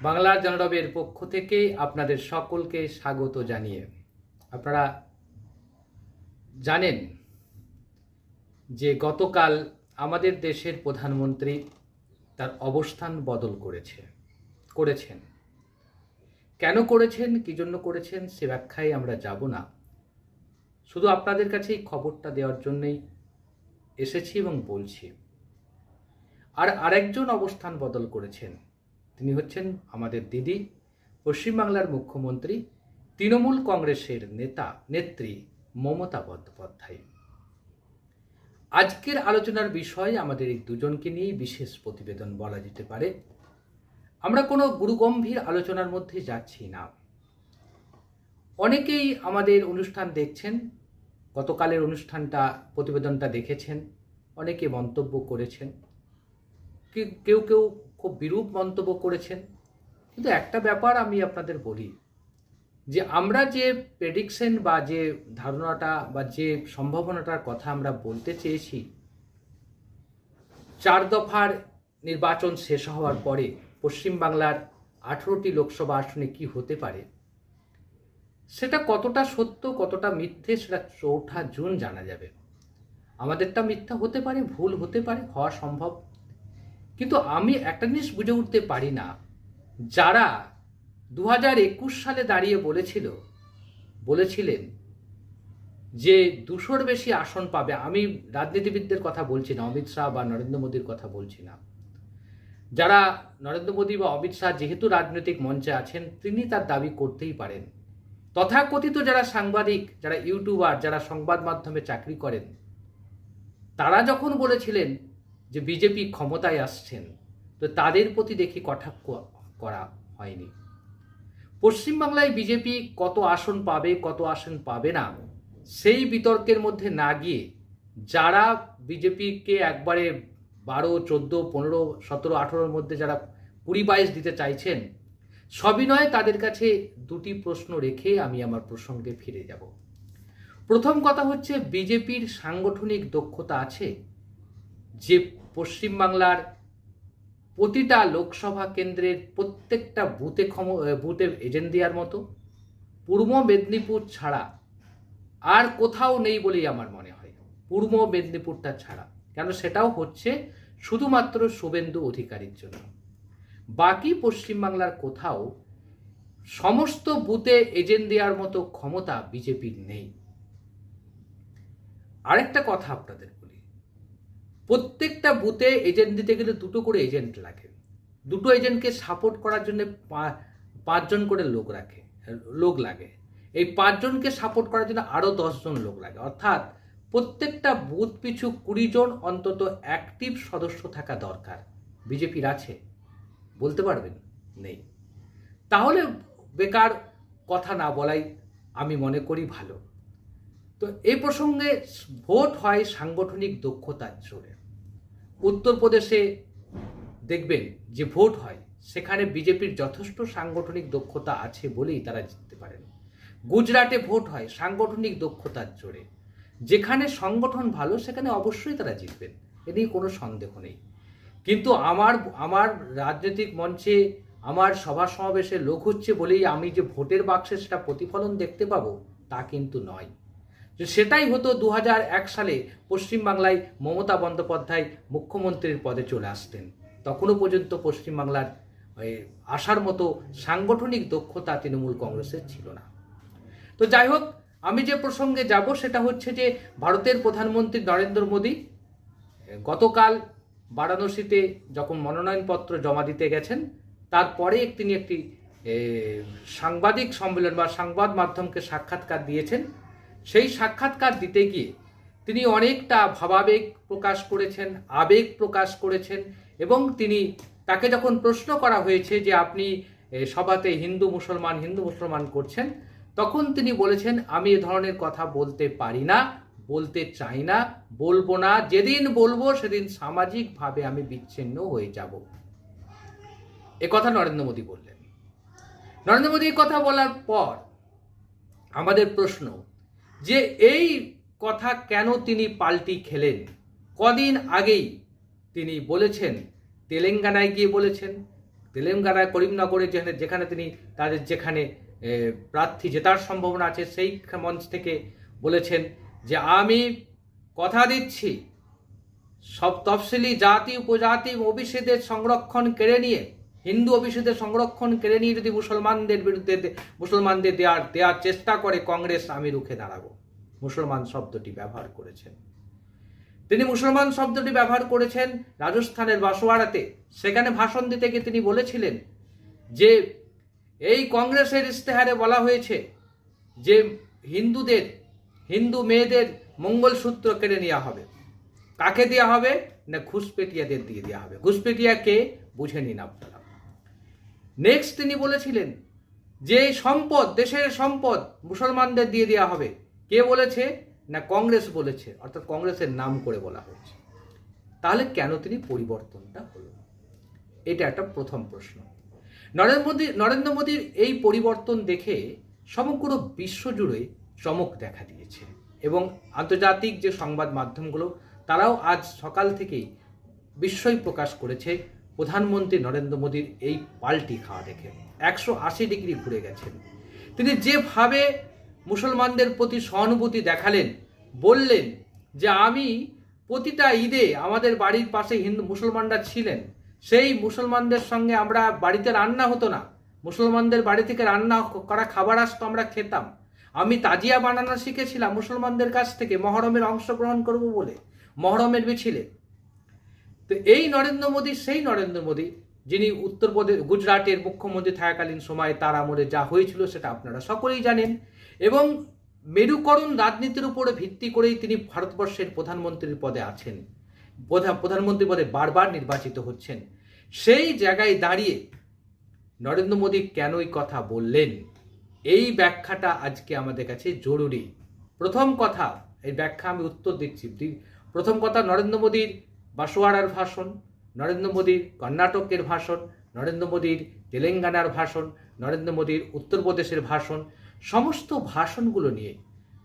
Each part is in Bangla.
বাংলার জনরবের পক্ষ থেকে আপনাদের সকলকে স্বাগত জানিয়ে। আপনারা জানেন যে গতকাল আমাদের দেশের প্রধানমন্ত্রী তার অবস্থান বদল করেছে, করেছেন। কেন করেছেন, কী জন্য করেছেন, সে ব্যাখ্যায় আমরা যাব না। শুধু আপনাদের কাছে এই খবরটা দেওয়ার জন্যই এসেছি এবং বলছি। আর আরেকজন অবস্থান বদল করেছেন তিনি হচ্ছেন আমাদের দিদি, পশ্চিমবাংলার মুখ্যমন্ত্রী, তৃণমূল কংগ্রেসের নেতা, নেত্রী মমতা বন্দ্যোপাধ্যায়। আজকের আলোচনার বিষয় আমাদের এই দুজনকে নিয়ে বিশেষ প্রতিবেদন বলা যেতে পারে। আমরা কোনো গুরুগম্ভীর আলোচনার মধ্যে যাচ্ছি না। অনেকেই আমাদের অনুষ্ঠান দেখছেন, গতকালের অনুষ্ঠানটা, প্রতিবেদনটা দেখেছেন, অনেকে মন্তব্য করেছেন। কেউ কেউ খুব বিরূপ মন্তব্য করেছেন। কিন্তু একটা ব্যাপার আমি আপনাদের বলি, যে আমরা যে প্রেডিকশন বা যে ধারণাটা বা যে সম্ভাবনাটার কথা আমরা বলতে চেয়েছি, চার দফার নির্বাচন শেষ হওয়ার পরে পশ্চিমবাংলার আঠেরোটি লোকসভা আসনে কি হতে পারে, সেটা কতটা সত্য, কতটা মিথ্যে সেটা চৌঠা জুন জানা যাবে। আমাদেরটা মিথ্যা হতে পারে, ভুল হতে পারে, হওয়া সম্ভব কিন্তু আমি একটা জিনিস বুঝে উঠতে পারি না। যারা দু হাজার একুশ সালে দাঁড়িয়ে বলেছিল, বলেছিলেন যে দুশোর বেশি আসন পাবে, আমি রাজনীতিবিদদের কথা বলছি না, অমিত শাহ বা নরেন্দ্র মোদীর কথা বলছি না। যারা নরেন্দ্র মোদী বা অমিত শাহ যেহেতু রাজনৈতিক মঞ্চে আছেন, তিনি তার দাবি করতেই পারেন। তথাকথিত যারা সাংবাদিক, যারা ইউটিউবার, যারা সংবাদ মাধ্যমে চাকরি করেন, তারা যখন বলেছিলেন যে বিজেপি ক্ষমতায় আসছেন, তো তাদের প্রতি দেখি কটাক্ষ করা হয়নি। পশ্চিমবাংলায় বিজেপি কত আসন পাবে, কত আসন পাবে না, সেই বিতর্কের মধ্যে না গিয়ে যারা বিজেপিকে একবারে বারো, চোদ্দ, পনেরো, সতেরো, আঠেরোর মধ্যে যারা কুড়ি বাইশ দিতে চাইছেন সবিনয় তাদের কাছে দুটি প্রশ্ন রেখে আমি আমার প্রসঙ্গে ফিরে যাব। প্রথম কথা হচ্ছে, বিজেপির সাংগঠনিক দক্ষতা আছে যে পশ্চিমবাংলার প্রতিটা লোকসভা কেন্দ্রের প্রত্যেকটা বুথে ক্ষম বুথে এজেন্ট দেওয়ার মতো, পূর্ব মেদিনীপুর ছাড়া আর কোথাও নেই বলেই আমার মনে হয়। পূর্ব মেদিনীপুরটা ছাড়া। কেন সেটাও হচ্ছে শুধুমাত্র শুভেন্দু অধিকারীর জন্য। বাকি পশ্চিমবাংলার কোথাও সমস্ত বুথে এজেন্ট দেওয়ার মতো ক্ষমতা বিজেপির নেই। আরেকটা কথা আপনাদের প্রত্যেকটা বুথে এজেন্ট দিতে গেলে দুটো করে এজেন্ট লাগে। দুটো এজেন্টকে সাপোর্ট করার জন্য পাঁচজন করে লোক রাখে, লোক লাগে। এই পাঁচজনকে সাপোর্ট করার জন্য আরও দশজন লোক লাগে। অর্থাৎ প্রত্যেকটা বুথ পিছু কুড়ি জন অন্তত অ্যাক্টিভ সদস্য থাকা দরকার। বিজেপির আছে, বলতে পারবেন? নেই। তাহলে বেকার কথা না বলাই আমি মনে করি ভালো। তো এই প্রসঙ্গে ভোট হয় সাংগঠনিক দক্ষতার জোরে। উত্তরপ্রদেশে দেখবেন যে ভোট হয়, সেখানে বিজেপির যথেষ্ট সাংগঠনিক দক্ষতা আছে বলেই তারা জিততে পারেন। গুজরাটে ভোট হয়, সাংগঠনিক দক্ষতার জোরে। যেখানে সংগঠন ভালো, সেখানে অবশ্যই তারা জিতবেন, এ নিয়ে কোনো সন্দেহ নেই। কিন্তু আমার আমার রাজনৈতিক মঞ্চে, আমার সভা সমাবেশে লোক হচ্ছে বলেই আমি যে ভোটের বাক্সে সেটা প্রতিফলন দেখতে পাবো, তা কিন্তু নয়। যে সেটাই হতো দু সালে পশ্চিমবাংলায় মমতা বন্দ্যোপাধ্যায় মুখ্যমন্ত্রীর পদে চলে আসতেন। তখনও পর্যন্ত পশ্চিমবাংলার আসার মতো সাংগঠনিক দক্ষতা তৃণমূল কংগ্রেসের ছিল না। তো যাই হোক, আমি যে প্রসঙ্গে যাব সেটা হচ্ছে যে ভারতের প্রধানমন্ত্রী নরেন্দ্র মোদী গতকাল বারাণসীতে যখন মনোনয়নপত্র জমা দিতে গেছেন, তারপরে তিনি একটি সাংবাদিক সম্মেলন বা সংবাদ মাধ্যমকে সাক্ষাৎকার দিয়েছেন। সেই সাক্ষাৎকার দিতে গিয়ে তিনি অনেকটা ভাবাবেগ প্রকাশ করেছেন, আবেগ প্রকাশ করেছেন এবং তিনি তাকে যখন প্রশ্ন করা হয়েছে যে আপনি সভাতে হিন্দু মুসলমান হিন্দু মুসলমান করছেন, তখন তিনি বলেছেন, আমি এ ধরনের কথা বলতে পারি না, বলতে চাই না, বলব না, যেদিন বলব সেদিন সামাজিকভাবে আমি বিচ্ছিন্ন হয়ে যাব। এ কথা নরেন্দ্র মোদী বললেন। নরেন্দ্র মোদী কথা বলার পর আমাদের প্রশ্ন যে এই কথা কেন তিনি পাল্টি খেলেন? কদিন আগেই তিনি বলেছেন, তেলেঙ্গানায় গিয়ে বলেছেন, তেলেঙ্গানায় করিমনগরে যেখানে যেখানে তিনি তাদের যেখানে প্রার্থী জেতার সম্ভাবনা আছে, সেই মঞ্চ থেকে বলেছেন যে আমি কথা দিচ্ছি। সব তফসিলি জাতি, উপজাতি ওবিসিদের সংরক্ষণ কেড়ে নিয়ে হিন্দু ওবিসিদের সংরক্ষণ কেড়ে নিয়ে যদি মুসলমানদের বিরুদ্ধে মুসলমানদের দেওয়ার দেওয়ার চেষ্টা করে কংগ্রেস, আমি রুখে দাঁড়াবো। মুসলমান শব্দটি ব্যবহার করেছেন। তিনি মুসলমান শব্দটি ব্যবহার করেছেন রাজস্থানের বাসোয়াড়াতে সেখানে ভাষণ দিতে গিয়ে তিনি বলেছিলেন যে, এই কংগ্রেসের ইস্তেহারে বলা হয়েছে যে, হিন্দুদের, হিন্দু মেয়েদের মঙ্গলসূত্র কেড়ে নেওয়া হবে। কাকে দেওয়া হবে? না ঘুষপেটিয়াদের দিয়ে দেওয়া হবে। ঘুষপেটিয়া কে বুঝে নিন আপনারা। নেক্সট তিনি বলেছিলেন যে সম্পদ, দেশের সম্পদ মুসলমানদের দিয়ে দেওয়া হবে। কে বলেছে? না, কংগ্রেস বলেছে। অর্থাৎ কংগ্রেসের নাম করে বলা হয়েছে। তাহলে কেন তিনি পরিবর্তনটা হলো এটা একটা প্রথম প্রশ্ন। নরেন্দ্র মোদী, নরেন্দ্র মোদীর এই পরিবর্তন দেখে সমগ্র বিশ্বজুড়ে চমক দেখা দিয়েছে। এবং আন্তর্জাতিক যে সংবাদ মাধ্যমগুলো, তারাও আজ সকাল থেকেই বিস্ময় প্রকাশ করেছে। প্রধানমন্ত্রী নরেন্দ্র মোদীর এই পাল্টি খাওয়া দেখে একশো আশি ডিগ্রি ঘুরে গেছেন। তিনি যেভাবে মুসলমানদের প্রতি সহানুভূতি দেখালেন, বললেন যে আমি প্রতিটা ঈদে আমাদের বাড়ির পাশে হিন্দু মুসলমানরা ছিলেন, সেই মুসলমানদের সঙ্গে আমরা বাড়িতে রান্না হতো না, মুসলমানদের বাড়ি থেকে রান্না করা খাবার আসতো, আমরা খেতাম। আমি তাজিয়া বানানো শিখেছিলাম মুসলমানদের কাছ থেকে, মহরমের অংশগ্রহণ করব বলে, মহরমের মিছিলে। তো এই নরেন্দ্র মোদী, সেই নরেন্দ্র মোদী, যিনি উত্তরপ্রদেশ গুজরাটের মুখ্যমন্ত্রী থাকাকালীন সময়ে তার আমলে যা হয়েছিল সেটা আপনারা সকলেই জানেন এবং মেরুকরণ রাজনীতির উপরে ভিত্তি করেই তিনি ভারতবর্ষের প্রধানমন্ত্রীর পদে আছেন। প্রধা- প্রধানমন্ত্রী পদে বারবার নির্বাচিত হচ্ছেন। সেই জায়গায় দাঁড়িয়ে নরেন্দ্র মোদী কেনই কথা বললেন? এই ব্যাখ্যাটা আজকে আমাদের কাছে জরুরি। প্রথম কথা, এই ব্যাখ্যা আমি উত্তর দিচ্ছি। প্রথম কথা, নরেন্দ্র মোদীর বাসোয়াড়ার ভাষণ, নরেন্দ্র মোদীর কর্ণাটকের ভাষণ, নরেন্দ্র মোদীর তেলেঙ্গানার ভাষণ, নরেন্দ্র মোদীর উত্তরপ্রদেশের ভাষণ, সমস্ত ভাষণগুলো নিয়ে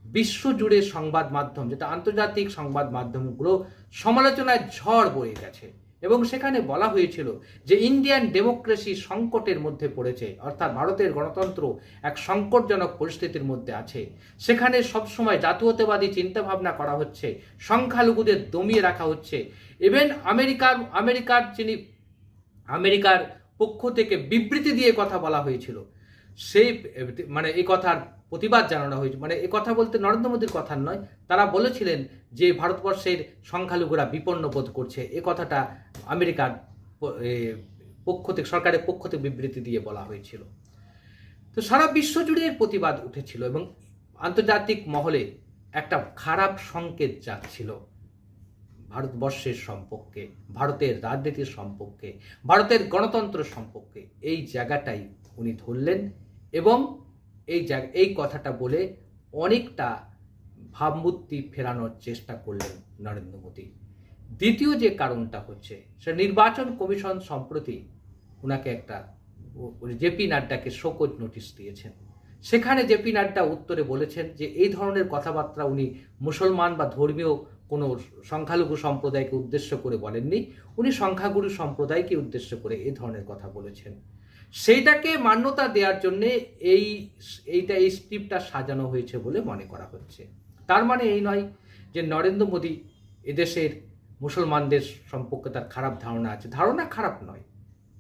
বিশ্বজুড়ে সংবাদ মাধ্যম, যেটা আন্তর্জাতিক সংবাদ মাধ্যমগুলো সমালোচনায় ঝড় বয়ে গেছে। এবং সেখানে বলা হয়েছিল যে ইন্ডিয়ান ডেমোক্রেসি সংকটের মধ্যে পড়েছে, অর্থাৎ ভারতের গণতন্ত্র এক সংকটজনক পরিস্থিতির মধ্যে আছে। সেখানে সবসময় জাতীয়তাবাদী চিন্তাভাবনা করা হচ্ছে, সংখ্যালঘুদের দমিয়ে রাখা হচ্ছে। ইভেন আমেরিকার আমেরিকার যিনি, আমেরিকার পক্ষ থেকে বিবৃতি দিয়ে কথা বলা হয়েছিল, সেই মানে এই কথার প্রতিবাদ জানানো হয়েছে। মানে এ কথা বলতে নরেন্দ্র মোদীর কথা নয়, তারা বলেছিলেন যে ভারতবর্ষের সংখ্যালঘুরা বিপন্ন বোধ করছে। এ কথাটা আমেরিকার পক্ষ থেকে, সরকারের পক্ষ থেকে বিবৃতি দিয়ে বলা হয়েছিল। তো সারা বিশ্ব জুড়ে এর প্রতিবাদ উঠেছিল এবং আন্তর্জাতিক মহলে একটা খারাপ সংকেত যাচ্ছিল ভারতবর্ষের সম্পর্কে, ভারতের রাজনীতির সম্পর্কে, ভারতের গণতন্ত্র সম্পর্কে। এই জায়গাটাই উনি ধরলেন এবং এই জায়গা, এই কথাটা বলে অনেকটা ভাবমূর্তি ফেরানোর চেষ্টা করলেন নরেন্দ্র মোদী। দ্বিতীয় যে কারণটা হচ্ছে, সে নির্বাচন কমিশন সম্প্রতি ওনাকে একটা জেপি নাড্ডাকে শোকজ নোটিশ দিয়েছেন। সেখানে জেপি নাড্ডা উত্তরে বলেছেন যে, এই ধরনের কথাবার্তা উনি মুসলমান বা ধর্মীয় কোনো সংখ্যালঘু সম্প্রদায়কে উদ্দেশ্য করে বলেননি। উনি সংখ্যাগুরু সম্প্রদায়কে উদ্দেশ্য করে এই ধরনের কথা বলেছেন। সেইটাকে মান্যতা দেওয়ার জন্যে এই, এইটা, এই স্ক্রিপ্টটা সাজানো হয়েছে বলে মনে করা হচ্ছে। তার মানে এই নয় যে নরেন্দ্র মোদী এদেশের মুসলমানদের সম্পর্কে তার খারাপ ধারণা আছে। ধারণা খারাপ নয়।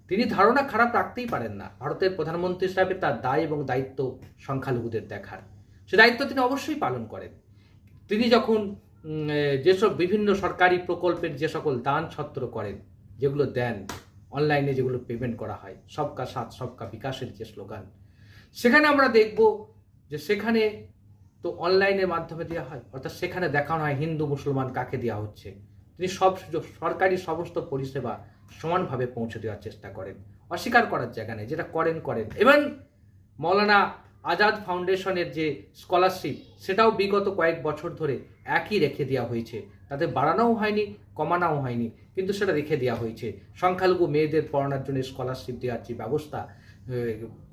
তিনি ধারণা খারাপ রাখতেই পারেন না। ভারতের প্রধানমন্ত্রী হিসাবে তার দায় এবং দায়িত্ব সংখ্যালঘুদের দেখার। সে দায়িত্ব তিনি অবশ্যই পালন করেন। তিনি যখন যেসব বিভিন্ন সরকারি প্রকল্পের যে সকল দান ছত্র করেন, যেগুলো দেন অনলাইনে যেগুলো পেমেন্ট করা হয়, সবকা সাথ, সবকা বিকাশের যে স্লোগান সেখানে আমরা দেখব যে সেখানে তো অনলাইনের মাধ্যমে দেওয়া হয়, অর্থাৎ সেখানে দেখানো হয় হিন্দু, মুসলমান কাকে দেওয়া হচ্ছে। তিনি সব সরকারি সমস্ত পরিষেবা সমানভাবে পৌঁছে দেওয়ার চেষ্টা করেন। অস্বীকার করার জায়গা নেই, যেটা করেন করেন। এবং মৌলানা আজাদ ফাউন্ডেশনের যে স্কলারশিপ সেটাও বিগত কয়েক বছর ধরে একই রেখে দেওয়া হয়েছে। তাতে বাড়ানোও হয়নি, কমানোও হয়নি। কিন্তু সেটা রেখে দেওয়া হয়েছে। সংখ্যালঘু মেয়েদের পড়ানোর জন্য স্কলারশিপ দেওয়ার যে ব্যবস্থা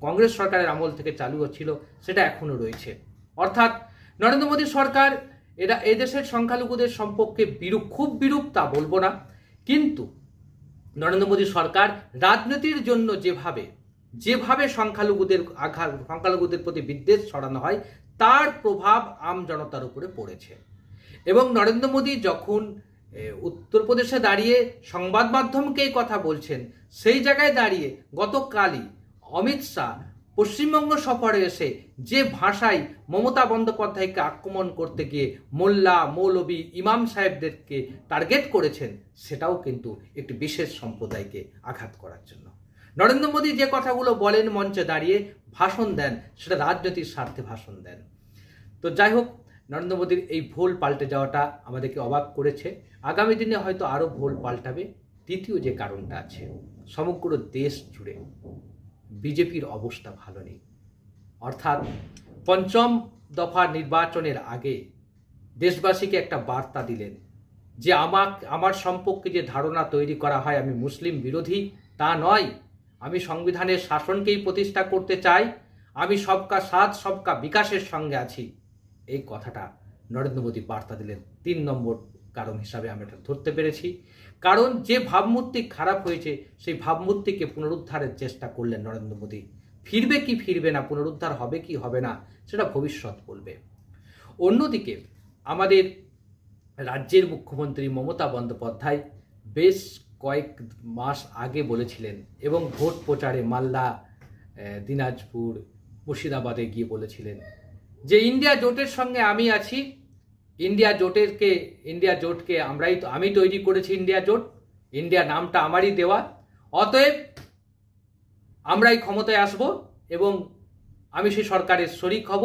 কংগ্রেস সরকারের আমল থেকে চালু ছিল সেটা এখনও রয়েছে। অর্থাৎ নরেন্দ্র মোদী সরকার এরা, এদেশের সংখ্যালঘুদের সম্পর্কে বিরূপ, খুব বিরূপ তা বলব না। কিন্তু নরেন্দ্র মোদী সরকার রাজনীতির জন্য যেভাবে যেভাবে সংখ্যালঘুদের আঘাত, সংখ্যালঘুদের প্রতি বিদ্বেষ ছড়ানো হয়, তার প্রভাব আম জনতার উপরে পড়েছে। এবং নরেন্দ্র মোদী যখন উত্তরপ্রদেশে দাঁড়িয়ে সংবাদ মাধ্যমকে কথা বলছেন, সেই জায়গায় দাঁড়িয়ে গতকালই অমিত শাহ পশ্চিমবঙ্গ সফরে এসে যে ভাষায় মমতা বন্দ্যোপাধ্যায়কে আক্রমণ করতে গিয়ে মোল্লা মৌলবী ইমাম সাহেবদেরকে টার্গেট করেছেন, সেটাও কিন্তু একটি বিশেষ সম্প্রদায়কে আঘাত করার জন্য। নরেন্দ্র মোদী যে কথাগুলো বলেন মঞ্চে দাঁড়িয়ে, ভাষণ দেন, সেটা রাজনৈতিক স্বার্থে ভাষণ দেন। তো যাই হোক নরেন্দ্র মোদীর এই ভুল পাল্টে যাওয়াটা আমাদেরকে অবাক করেছে। আগামী দিনে হয়তো আরও ভুল পাল্টাবে। দ্বিতীয় যে কারণটা আছে, সমগ্র দেশ জুড়ে বিজেপির অবস্থা ভালো নেই। অর্থাৎ পঞ্চম দফা নির্বাচনের আগে দেশবাসীকে একটা বার্তা দিলেন যে আমাক, আমার সম্পর্কে যে ধারণা তৈরি করা হয়, আমি মুসলিম বিরোধী, তা নয়। আমি সংবিধানের শাসনকেই প্রতিষ্ঠা করতে চাই। আমি সবকা সাথ, সবকা বিকাশের সঙ্গে আছি। এই কথাটা নরেন্দ্র মোদী বার্তা দিলেন। তিন নম্বর কারণ হিসাবে আমরা এটা ধরতে পেরেছি। কারণ যে ভাবমূর্তি খারাপ হয়েছে, সেই ভাবমূর্তিকে পুনরুদ্ধারের চেষ্টা করলেন নরেন্দ্র মোদী। ফিরবে কি ফিরবে না, পুনরুদ্ধার হবে কি হবে না, সেটা ভবিষ্যৎ বলবে। অন্যদিকে আমাদের রাজ্যের মুখ্যমন্ত্রী মমতা বন্দ্যোপাধ্যায় বেশ কয়েক মাস আগে বলেছিলেন এবং ভোট প্রচারে মালদা দিনাজপুর, মুর্শিদাবাদে গিয়ে বলেছিলেন যে ইন্ডিয়া জোটের সঙ্গে আমি আছি, ইন্ডিয়া জোটেরকে, ইন্ডিয়া জোটকে আমরাই তো, আমি তৈরি করেছি ইন্ডিয়া জোট, ইন্ডিয়া নামটা আমারই দেওয়া। অতএব আমরাই ক্ষমতায় আসব এবং আমি সেই সরকারের শরিক হব,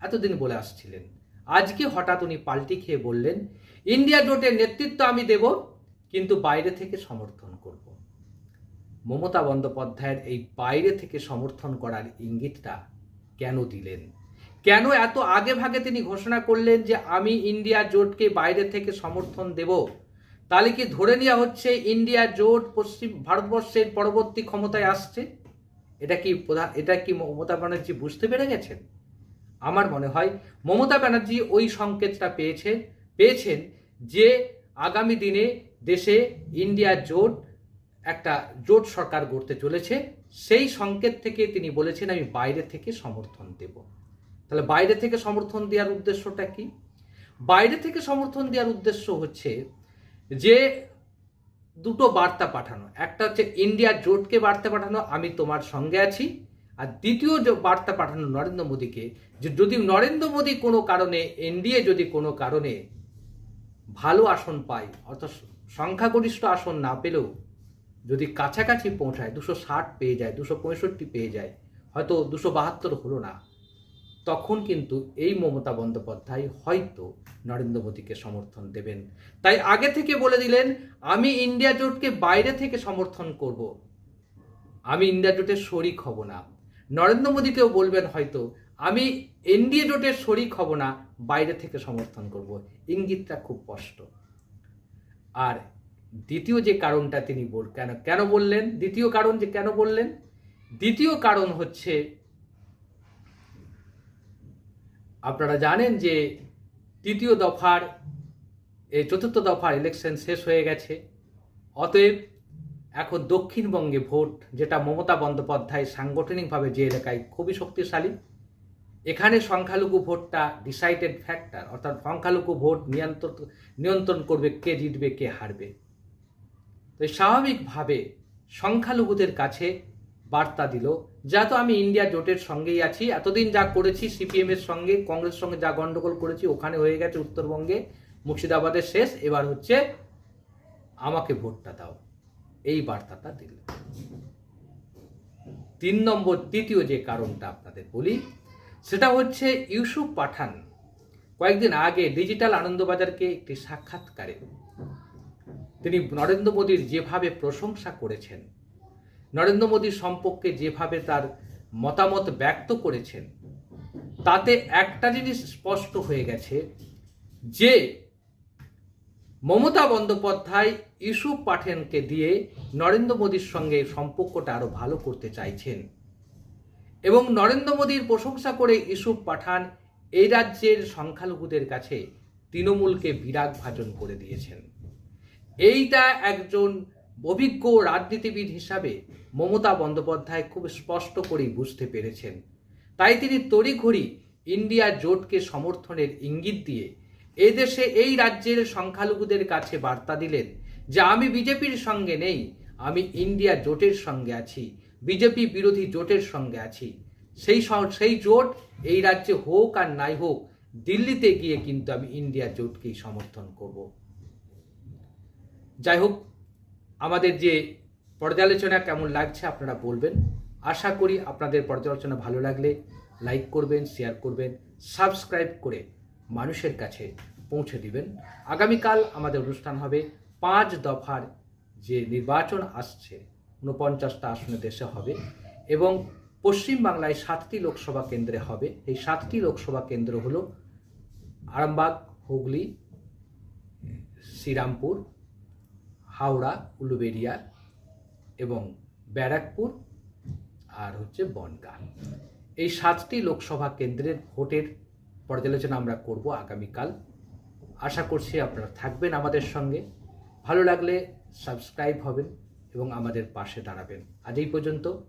এতদিন বলে আসছিলেন। আজকে হঠাৎ উনি পাল্টি খেয়ে বললেন, ইন্ডিয়া জোটের নেতৃত্ব আমি দেব, কিন্তু বাইরে থেকে সমর্থন করব। মমতা বন্দ্যোপাধ্যায়ের এই বাইরে থেকে সমর্থন করার ইঙ্গিতটা কেন দিলেন? কেন এত আগে ভাগে তিনি ঘোষণা করলেন যে আমি ইন্ডিয়া জোটকে বাইরে থেকে সমর্থন দেব? তাহলে কি ধরে নেওয়া হচ্ছে ইন্ডিয়া জোট পশ্চিম ভারতবর্ষের পরবর্তী ক্ষমতায় আসছে? এটা কি প্রধান এটা কি মমতা ব্যানার্জি বুঝতে পেরে গেছেন? আমার মনে হয় মমতা ব্যানার্জি ওই সংকেতটা পেয়েছে, পেয়েছেন যে আগামী দিনে দেশে ইন্ডিয়া জোট একটা জোট সরকার গড়তে চলেছে। সেই সংকেত থেকে তিনি বলেছেন, আমি বাইরে থেকে সমর্থন দেব। তাহলে বাইরে থেকে সমর্থন দেওয়ার উদ্দেশ্যটা কি? বাইরে থেকে সমর্থন দেওয়ার উদ্দেশ্য হচ্ছে যে দুটো বার্তা পাঠানো। একটা হচ্ছে ইন্ডিয়া জোটকে বার্তা পাঠানো, আমি তোমার সঙ্গে আছি। আর দ্বিতীয় যে বার্তা পাঠানো নরেন্দ্র মোদীকে, যে যদি নরেন্দ্র মোদী কোনো কারণে, এনডিএ যদি কোনো কারণে ভালো আসন পায়, অর্থাৎ সংখ্যাগরিষ্ঠ আসন না পেলেও যদি কাছাকাছি পৌঁছায়, দুশো ষাট পেয়ে যায়, দুশো পঁয়ষট্টি পেয়ে যায়, হয়তো দুশো বাহাত্তর হলো না। তখন কিন্তু এই মমতা বন্দ্যোপাধ্যায় হয়তো নরেন্দ্র মোদীকে সমর্থন দেবেন। তাই আগে থেকে বলে দিলেন, আমি ইন্ডিয়া জোটকে বাইরে থেকে সমর্থন করব। আমি ইন্ডিয়া জোটের শরিক হব না। নরেন্দ্র মোদীকেও বলবেন হয়তো, আমি এনডিএ জোটের শরিক হব না, বাইরে থেকে সমর্থন করব। ইঙ্গিতটা খুব স্পষ্ট। আর দ্বিতীয় যে কারণটা তিনি বল, কেন কেন বললেন? দ্বিতীয় কারণ যে কেন বললেন? দ্বিতীয় কারণ হচ্ছে আপনারা জানেন যে তৃতীয় দফার, এই চতুর্থ দফার ইলেকশন শেষ হয়ে গেছে। অতএব এখন দক্ষিণবঙ্গে ভোট, যেটা মমতা বন্দ্যোপাধ্যায় সাংগঠনিকভাবে যে এলাকায় খুবই শক্তিশালী, এখানে সংখ্যালঘু ভোটটা ডিসাইডেড ফ্যাক্টর অর্থাৎ সংখ্যালঘু ভোট নিয়ন্ত্রণ নিয়ন্ত্রণ করবে কে জিতবে, কে হারবে। তো স্বাভাবিকভাবে সংখ্যালঘুদের কাছে বার্তা দিল যা তো আমি ইন্ডিয়া জোটের সঙ্গেই আছি। এতদিন যা করেছি সিপিএম এর সঙ্গে কংগ্রেসের সঙ্গে যা গন্ডগোল করেছি, ওখানে হয়ে গেছে উত্তরবঙ্গে। মুর্শিদাবাদের শেষ। এবার হচ্ছে আমাকে ভোটটা দাও। এই বার্তাটা দিল। তিন নম্বর, তৃতীয় যে কারণটা আপনাদের বলি, সেটা হচ্ছে ইউসুফ পাঠান কয়েকদিন আগে ডিজিটাল আনন্দবাজারকে একটি সাক্ষাৎকারে তিনি নরেন্দ্র মোদীর যেভাবে প্রশংসা করেছেন নরেন্দ্র মোদীর সম্পর্কে যেভাবে তার মতামত ব্যক্ত করেছেন, তাতে একটা জিনিস স্পষ্ট হয়ে গেছে যে মমতা বন্দ্যোপাধ্যায় ইউসুফ পাঠানকে দিয়ে নরেন্দ্র মোদীর সঙ্গে সম্পর্কটা আরও ভালো করতে চাইছেন। এবং নরেন্দ্র মোদীর প্রশংসা করে ইউসুফ পাঠান এই রাজ্যের সংখ্যালঘুদের কাছে তৃণমূলকে বিরাগ ভাজন করে দিয়েছেন। এইটা একজন অভিজ্ঞ রাজনীতিবিদ হিসাবে মমতা বন্দ্যোপাধ্যায় খুব স্পষ্ট করেই বুঝতে পেরেছেন। তাই তিনি তড়িঘড়ি ইন্ডিয়া জোটকে সমর্থনের ইঙ্গিত দিয়ে এদেশে এই রাজ্যের সংখ্যালঘুদের কাছে বার্তা দিলেন যে আমি বিজেপির সঙ্গে নেই, আমি ইন্ডিয়া জোটের সঙ্গে আছি, বিজেপি বিরোধী জোটের সঙ্গে আছি। সেই সেই জোট এই রাজ্যে হোক আর নাই হোক, দিল্লিতে গিয়ে কিন্তু আমি ইন্ডিয়া জোটকেই সমর্থন করব। যাই হোক আমাদের যে পর্যালোচনা কেমন লাগছে আপনারা বলবেন। আশা করি আপনাদের পর্যালোচনা ভালো লাগলে লাইক করবেন, শেয়ার করবেন, সাবস্ক্রাইব করে মানুষের কাছে পৌঁছে দিবেন। আগামীকাল আমাদের অনুষ্ঠান হবে পাঁচ দফার যে নির্বাচন আসছে, ঊনপঞ্চাশটা আসনে দেশে হবে এবং পশ্চিমবাংলায় সাতটি লোকসভা কেন্দ্রে হবে। এই সাতটি লোকসভা কেন্দ্র হলো আরামবাগ, হুগলি, শ্রীরামপুর হাওড়া উলুবেড়িয়া এবং ব্যারাকপুর আর হচ্ছে বনগা। এই সাতটি লোকসভা কেন্দ্রের ভোটের পর্যালোচনা আমরা করব আগামীকাল। আশা করছি আপনারা থাকবেন আমাদের সঙ্গে। ভালো লাগলে সাবস্ক্রাইব হবেন এবং আমাদের পাশে দাঁড়াবেন। আজ এই পর্যন্ত।